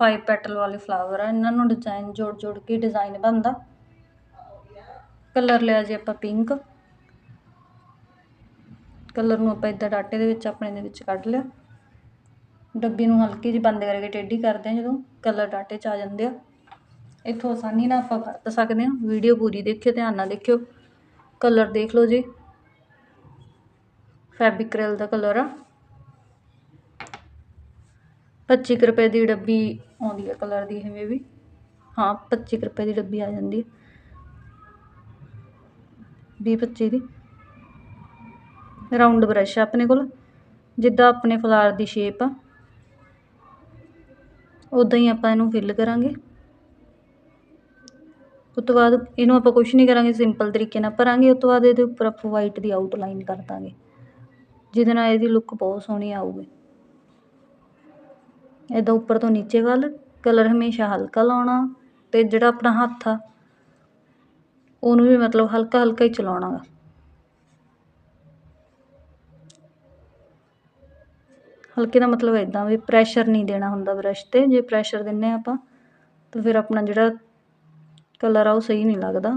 Five petal ਵਾਲੇ flower ਆ, ਇਹਨਾਂ ਨੂੰ ਡਿਜ਼ਾਈਨ ਜੋੜ ਜੋੜ ਕੇ ਡਿਜ਼ਾਈਨ ਬਣਦਾ। ਕਲਰ ਲਿਆ ਜੀ ਆਪਾਂ ਪਿੰਕ ਕਲਰ ਨੂੰ ਆਪਾਂ ਇਦਾਂ ਡਾਟੇ ਦੇ ਵਿੱਚ, ਆਪਣੇ ਦੇ ਵਿੱਚ ਕੱਢ ਲਿਆ। ਡੱਬੀ ਨੂੰ ਹਲਕੀ ਜਿਹੀ ਬੰਦ ਕਰਕੇ ਟੇਢੀ ਕਰਦੇ ਆ, ਜਦੋਂ ਕਲਰ ਡਾਟੇ 'ਚ ਆ ਜਾਂਦੇ ਆ। ਇੱਥੋਂ ਆਸਾਨੀ ਨਾਲ ਆਪਾਂ ਵਰਤ ਸਕਦੇ ਹਾਂ ਵੀਡੀਓ ਪੂਰੀ ਦੇਖਿਓ, ਧਿਆਨ ਨਾਲ ਦੇਖਿਓ। ਕਲਰ ਦੇਖ ਲਓ ਜੀ। ਫੈਬਿਕਰਲ ਦਾ ਕਲਰ ਆ। 25 ਰੁਪਏ ਦੀ ਡੱਬੀ ਆਉਂਦੀ ਹੈ ਕਲਰ ਦੀ ਇਹ ਵੀ। ਹਾਂ 25 ਰੁਪਏ ਦੀ ਡੱਬੀ ਆ ਜਾਂਦੀ ਹੈ। 20 25 ਦੀ। ਰਾਉਂਡ ਬ੍ਰਸ਼ ਆਪਣੇ ਕੋਲ। ਜਿੱਦਾਂ ਆਪਣੇ ਫਲਾਰ ਦੀ ਸ਼ੇਪ ਆ। ਉਦਾਂ ਹੀ ਆਪਾਂ ਇਹਨੂੰ ਫਿਲ ਕਰਾਂਗੇ। ਉਸ ਤੋਂ ਬਾਅਦ ਇਹਨੂੰ ਆਪਾਂ ਕੁਝ ਨਹੀਂ ਕਰਾਂਗੇ ਸਿੰਪਲ ਤਰੀਕੇ ਨਾਲ ਭਰਾਂਗੇ। ਉਸ ਤੋਂ ਬਾਅਦ ਇਹਦੇ ਉੱਪਰ ਆਪਾਂ ਵਾਈਟ ਦੀ ਆਊਟਲਾਈਨ ਕਰ ਦਾਂਗੇ। ਜਿਹਦੇ ਨਾਲ ਇਹਦੀ ਲੁੱਕ ਬਹੁਤ ਸੋਹਣੀ ਆਊਗੀ। ਇੱਦਾਂ ਉੱਪਰ ਤੋਂ ਨੀਚੇ ਵੱਲ, ਕਲਰ ਹਮੇਸ਼ਾ ਹਲਕਾ ਲਾਉਣਾ ਅਤੇ ਜਿਹੜਾ ਆਪਣਾ ਹੱਥ ਆ, ਉਹਨੂੰ ਵੀ ਮਤਲਬ ਹਲਕਾ ਹਲਕਾ ਹੀ ਚਲਾਉਣਾ ਗਾ ਹਲਕੇ ਦਾ ਮਤਲਬ ਇਦਾਂ ਵੀ ਪ੍ਰੈਸ਼ਰ ਨਹੀਂ ਦੇਣਾ ਹੁੰਦਾ ਬ੍ਰਸ਼ ਤੇ, ਜੇ ਪ੍ਰੈਸ਼ਰ ਦਿੰਨੇ ਆਪਾਂ, ਤਾਂ ਫਿਰ ਆਪਣਾ ਜਿਹੜਾ ਕਲਰ ਆ ਉਹ ਸਹੀ ਨਹੀਂ ਲੱਗਦਾ।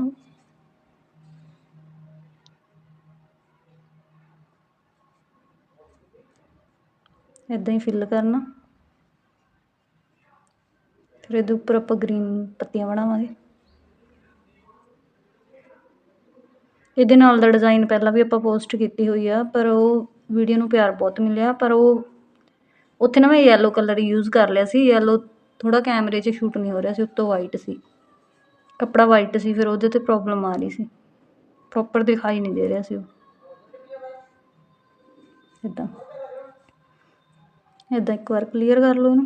ਇਦਾਂ ਹੀ ਫਿਲ ਕਰਨਾ। ਫਿਰ ਇਹਦੇ ਉੱਪਰ ਆਪਾਂ ਗ੍ਰੀਨ ਪੱਤੀਆਂ ਬਣਾਵਾਂਗੇ। ਇਹਦੇ ਨਾਲ ਦਾ ਡਿਜ਼ਾਈਨ ਪਹਿਲਾਂ ਵੀ ਆਪਾਂ ਪੋਸਟ ਕੀਤੀ ਹੋਈ ਆ, ਪਰ ਉਹ ਵੀਡੀਓ ਨੂੰ ਪਿਆਰ ਬਹੁਤ ਮਿਲਿਆ, ਪਰ ਉਹ ਉੱਥੇ ਨਾ ਮੈਂ ਯੈਲੋ ਕਲਰ ਯੂਜ਼ ਕਰ ਲਿਆ ਸੀ ਯੈਲੋ ਥੋੜਾ ਕੈਮਰੇ 'ਚ ਸ਼ੂਟ ਨਹੀਂ ਹੋ ਰਿਹਾ ਸੀ, ਉੱਤੋਂ ਵਾਈਟ ਸੀ। ਕੱਪੜਾ ਵਾਈਟ ਸੀ, ਫਿਰ ਉਹਦੇ ਤੇ ਪ੍ਰੋਬਲਮ ਆ ਰਹੀ ਸੀ। ਪ੍ਰੋਪਰ ਦਿਖਾਈ ਨਹੀਂ ਦੇ ਰਿਹਾ ਸੀ ਉਹ। ਇਦਾਂ ਇਦਾਂ ਇੱਕ ਵਾਰ ਕਲੀਅਰ ਕਰ ਲਓ ਇਹਨੂੰ।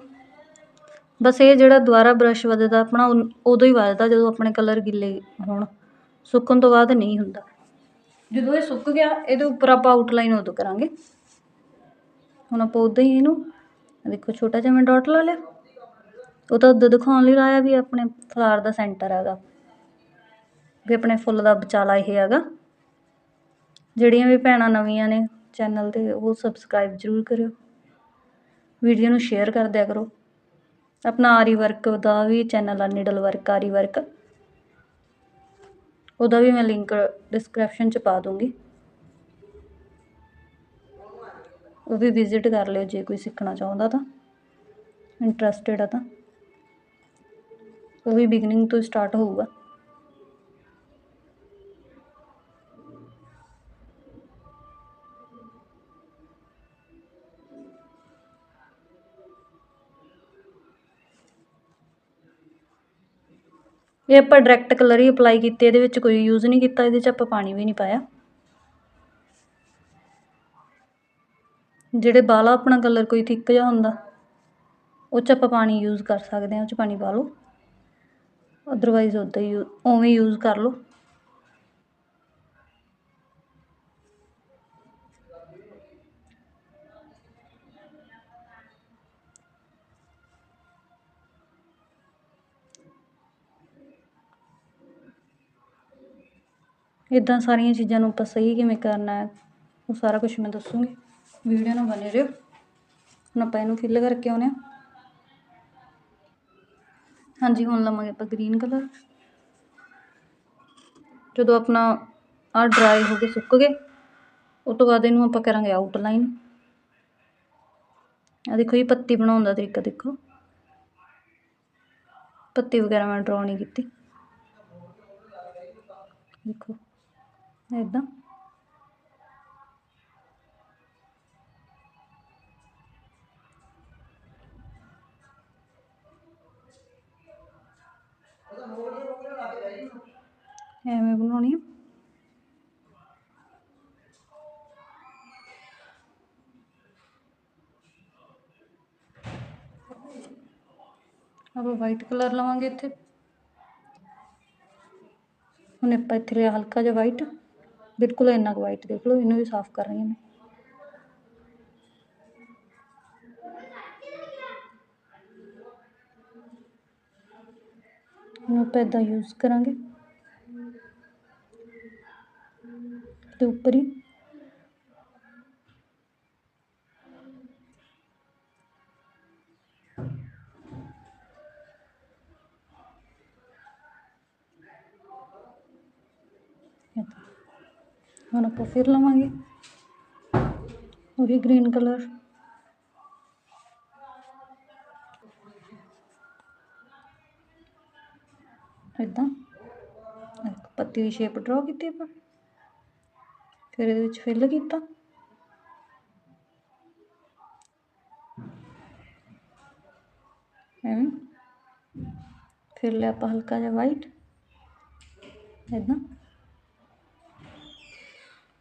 ਬਸ ਇਹ ਜਿਹੜਾ ਦੁਬਾਰਾ ਬਰੱਸ਼ ਵੱਜਦਾ ਆਪਣਾ ਉਦੋਂ ਹੀ ਵੱਜਦਾ ਜਦੋਂ ਆਪਣੇ ਕਲਰ ਗਿੱਲੇ ਹੋਣ। ਸੁੱਕਣ ਤੋਂ ਬਾਅਦ ਨਹੀਂ ਹੁੰਦਾ। ਜਦੋਂ ਇਹ ਸੁੱਕ ਗਿਆ, ਇਹਦੇ ਉੱਪਰ ਆਪਾਂ ਆਊਟਲਾਈਨ ਉਦੋਂ ਕਰਾਂਗੇ। ਹੁਣ ਆਪਾਂ ਉਦਾਂ ਹੀ ਇਹਨੂੰ, ਦੇਖੋ ਛੋਟਾ ਜਿਹਾ ਮੈਂ ਡਾਟ ਲਾ ਲਿਆ। ਉਹ ਤਾਂ ਉਦੋਂ ਦਿਖਾਉਣ ਲਈ ਲਾਇਆ ਵੀ ਆਪਣੇ ਫਲਾਰ ਦਾ ਸੈਂਟਰ ਹੈਗਾ। ਵੀ ਆਪਣੇ ਫੁੱਲ ਦਾ ਵਿਚਾਲਾ ਇਹ ਹੈਗਾ। ਜਿਹੜੀਆਂ ਵੀ ਭੈਣਾਂ ਨਵੀਆਂ ਨੇ ਚੈਨਲ 'ਤੇ ਉਹ ਸਬਸਕ੍ਰਾਈਬ ਜ਼ਰੂਰ ਕਰਿਓ। ਵੀਡੀਓ ਨੂੰ ਸ਼ੇਅਰ ਕਰ ਦਿਆ ਕਰੋ। ਆਪਣਾ ਆਰੀ ਵਰਕ ਦਾ ਵੀ ਚੈਨਲ ਆ ਨੀਡਲ ਵਰਕ ਆਰੀ ਵਰਕ ਉਹਦਾ ਵੀ ਮੈਂ ਲਿੰਕ ਡਿਸਕ੍ਰਿਪਸ਼ਨ 'ਚ ਪਾ ਦੂੰਗੀ। ਉਹ ਵੀ ਵਿਜ਼ਿਟ ਕਰ ਲਿਓ ਜੇ ਕੋਈ ਸਿੱਖਣਾ ਚਾਹੁੰਦਾ ਤਾਂ ਇੰਟਰਸਟਿਡ ਆ ਤਾਂ। ਉਹ ਵੀ ਬਿਗਨਿੰਗ ਤੋਂ ਸਟਾਰਟ ਹੋਊਗਾ। ਇਹ ਆਪਾਂ ਡਾਇਰੈਕਟ ਕਲਰ ਹੀ ਅਪਲਾਈ ਕੀਤੇ, ਇਹਦੇ ਵਿੱਚ ਕੋਈ ਯੂਜ਼ ਨਹੀਂ ਕੀਤਾ, ਇਹਦੇ 'ਚ ਆਪਾਂ ਪਾਣੀ ਵੀ ਨਹੀਂ ਪਾਇਆ। ਜਿਹੜੇ ਬਾਲਾ ਆਪਣਾ ਕਲਰ ਕੋਈ ਥਿੱਕ ਜਿਹਾ ਹੁੰਦਾ, ਉਹ 'ਚ ਆਪਾਂ ਪਾਣੀ ਯੂਜ਼ ਕਰ ਸਕਦੇ ਹਾਂ, ਉਹ 'ਚ ਪਾਣੀ ਪਾ ਲਓ। ਅਦਰਵਾਈਜ਼ ਉੱਦਾਂ ਹੀ ਉਵੇਂ ਯੂਜ਼ ਕਰ ਲਓ। ਇੱਦਾਂ ਸਾਰੀਆਂ ਚੀਜ਼ਾਂ ਨੂੰ ਆਪਾਂ ਸਹੀ ਕਿਵੇਂ ਕਰਨਾ ਹੈ, ਉਹ ਸਾਰਾ ਕੁਛ ਮੈਂ ਦੱਸੂੰਗੀ। ਵੀਡੀਓ ਨਾਲ ਬਣੇ ਰਹੋ। ਹੁਣ ਆਪਾਂ ਇਹਨੂੰ ਫਿਲ ਕਰਕੇ ਆਉਨੇ ਹਾਂ। ਹਾਂਜੀ, ਹੁਣ ਲਵਾਂਗੇ ਆਪਾਂ ਗ੍ਰੀਨ ਕਲਰ ਜਦੋਂ ਆਪਣਾ ਆ ਡਰਾਈ ਹੋ ਕੇ ਸੁੱਕ ਗਏ ਉਸ ਤੋਂ ਬਾਅਦ ਇਹਨੂੰ ਆਪਾਂ ਕਰਾਂਗੇ ਆਊਟਲਾਈਨ ਆ ਦੇਖੋ ਇਹ ਪੱਤੀ ਬਣਾਉਣ ਦਾ ਤਰੀਕਾ ਦੇਖੋ। ਪੱਤੀ ਵਗੈਰਾ ਮੈਂ ਡਰਾ ਨਹੀਂ ਕੀਤੀ। ਦੇਖੋ। ਇਦਾਂ ਐਵੇਂ ਬਣਾਉਣੀ ਆ। ਆਪਾਂ ਵਾਈਟ ਕਲਰ ਲਵਾਂਗੇ ਇੱਥੇ। ਹੁਣ ਆਪਾਂ ਇੱਥੇ ਲਿਆ ਹਲਕਾ ਜਿਹਾ ਵਾਈਟ ਬਿਲਕੁਲ ਇੰਨਾ ਕੁ ਵਾਈਟ ਦੇਖ ਲਓ, ਇਹਨੂੰ ਵੀ ਸਾਫ਼ ਕਰ ਰਹੀ ਹਾਂ ਮੈਂ। ਹੁਣ ਆਪਾਂ ਇੱਦਾਂ ਯੂਜ਼ ਕਰਾਂਗੇ। ਤੇ ਉੱਪਰ ਹੀ ਹੁਣ ਆਪਾਂ ਫਿਰ ਲਵਾਂਗੇ ਉਹੀ ਗ੍ਰੀਨ ਕਲਰ ਇੱਦਾਂ ਇੱਕ ਪੱਤੀ ਦੀ ਸ਼ੇਪ ਡਰਾ ਕੀਤੀ ਆਪਾਂ ਫਿਰ ਇਹਦੇ ਵਿੱਚ ਫਿਲ ਕੀਤਾ ਐਵੇਂ ਫਿਰ ਲਿਆ ਆਪਾਂ ਹਲਕਾ ਜਿਹਾ ਵਾਈਟ ਇੱਦਾਂ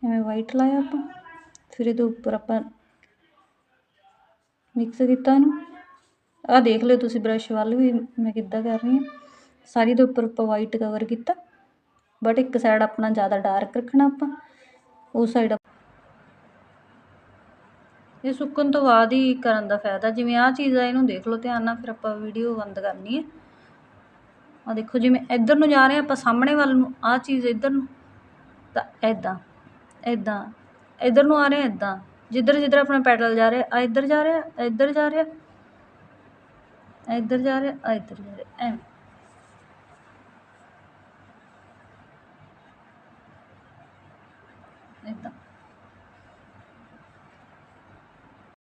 ਐਵੇਂ ਵਾਈਟ ਲਾਇਆ ਆਪਾਂ ਫਿਰ ਇਹਦੇ ਉੱਪਰ ਆਪਾਂ ਮਿਕਸ ਕੀਤਾ ਇਹਨੂੰ। ਆਹ ਦੇਖ ਲਿਓ ਤੁਸੀਂ ਬ੍ਰਸ਼ ਵੱਲ ਵੀ ਮੈਂ ਕਿੱਦਾਂ ਕਰ ਰਹੀ ਹਾਂ। ਸਾਰੀ ਦੇ ਉੱਪਰ ਆਪਾਂ ਵਾਈਟ ਕਵਰ ਕੀਤਾ ਬਟ ਇੱਕ ਸਾਈਡ ਆਪਣਾ ਜ਼ਿਆਦਾ ਡਾਰਕ ਰੱਖਣਾ ਆਪਾਂ ਉਸ ਸਾਈਡ ਇਹ ਸੁੱਕਣ ਤੋਂ ਬਾਅਦ ਹੀ ਕਰਨ ਦਾ ਫਾਇਦਾ। ਜਿਵੇਂ ਆਹ ਚੀਜ਼ ਆ, ਇਹਨੂੰ ਦੇਖ ਲਓ ਧਿਆਨ ਨਾਲ, ਫਿਰ ਆਪਾਂ ਵੀਡੀਓ ਬੰਦ ਕਰਨੀ ਹੈ। ਆ ਦੇਖੋ, ਜਿਵੇਂ ਇੱਧਰ ਨੂੰ ਜਾ ਰਹੇ ਆਪਾਂ, ਸਾਹਮਣੇ ਵੱਲ ਨੂੰ, ਆਹ ਚੀਜ਼ ਇੱਧਰ ਨੂੰ, ਤਾਂ ਐਦਾਂ ਇੱਦਾਂ ਇੱਧਰ ਨੂੰ ਆ ਰਹੇ ਇੱਦਾਂ ਜਿੱਧਰ ਜਿੱਧਰ ਆਪਣਾ ਪੈਡਲ ਜਾ ਰਿਹਾ, ਆ ਇੱਧਰ ਜਾ ਰਿਹਾ ਇੱਧਰ ਜਾ ਰਿਹਾ ਇੱਧਰ ਜਾ ਰਿਹਾ, ਆ ਇੱਧਰ ਜਾ ਰਿਹਾ, ਐਵੇਂ।